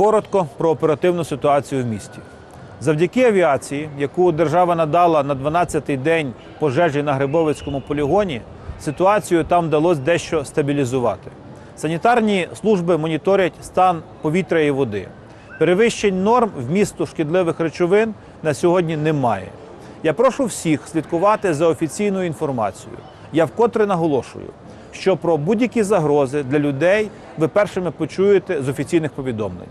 Коротко про оперативну ситуацію в місті. Завдяки авіації, яку держава надала на 12-й день пожежі на Грибовицькому полігоні, ситуацію там вдалося дещо стабілізувати. Санітарні служби моніторять стан повітря і води. Перевищень норм вмісту шкідливих речовин на сьогодні немає. Я прошу всіх слідкувати за офіційною інформацією. Я вкотре наголошую, що про будь-які загрози для людей ви першими почуєте з офіційних повідомлень.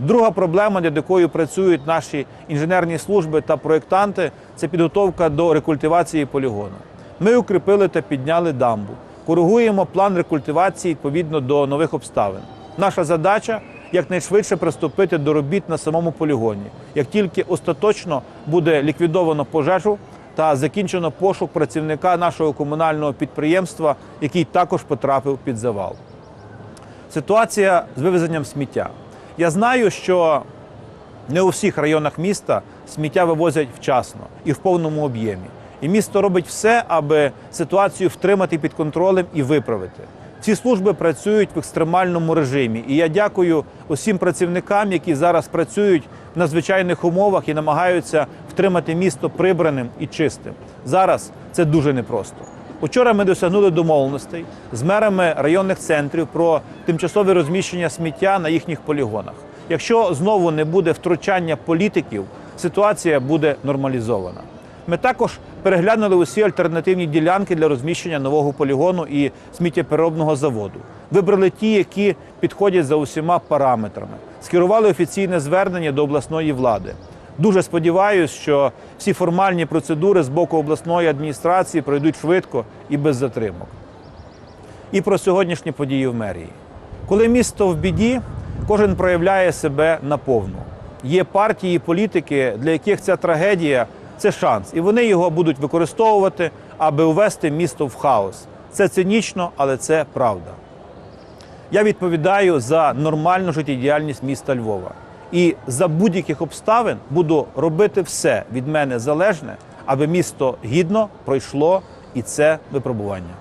Друга проблема, над якою працюють наші інженерні служби та проєктанти, це підготовка до рекультивації полігону. Ми укріпили та підняли дамбу, коригуємо план рекультивації відповідно до нових обставин. Наша задача якнайшвидше приступити до робіт на самому полігоні, як тільки остаточно буде ліквідовано пожежу та закінчено пошук працівника нашого комунального підприємства, який також потрапив під завал. Ситуація з вивезенням сміття. Я знаю, що не у всіх районах міста сміття вивозять вчасно і в повному об'ємі. І місто робить все, аби ситуацію втримати під контролем і виправити. Ці служби працюють в екстремальному режимі. І я дякую усім працівникам, які зараз працюють в надзвичайних умовах і намагаються втримати місто прибраним і чистим. Зараз це дуже непросто. Учора ми досягнули домовленостей з мерами районних центрів про тимчасове розміщення сміття на їхніх полігонах. Якщо знову не буде втручання політиків, ситуація буде нормалізована. Ми також переглянули усі альтернативні ділянки для розміщення нового полігону і сміттєпереробного заводу. Вибрали ті, які підходять за усіма параметрами. Скерували офіційне звернення до обласної влади. Дуже сподіваюся, що всі формальні процедури з боку обласної адміністрації пройдуть швидко і без затримок. І про сьогоднішні події в мерії. Коли місто в біді, кожен проявляє себе наповну. Є партії, і політики, для яких ця трагедія це шанс, і вони його будуть використовувати, аби увести місто в хаос. Це цинічно, але це правда. Я відповідаю за нормальну життєдіяльність міста Львова. І за будь-яких обставин буду робити все від мене залежне, аби місто гідно пройшло і це випробування.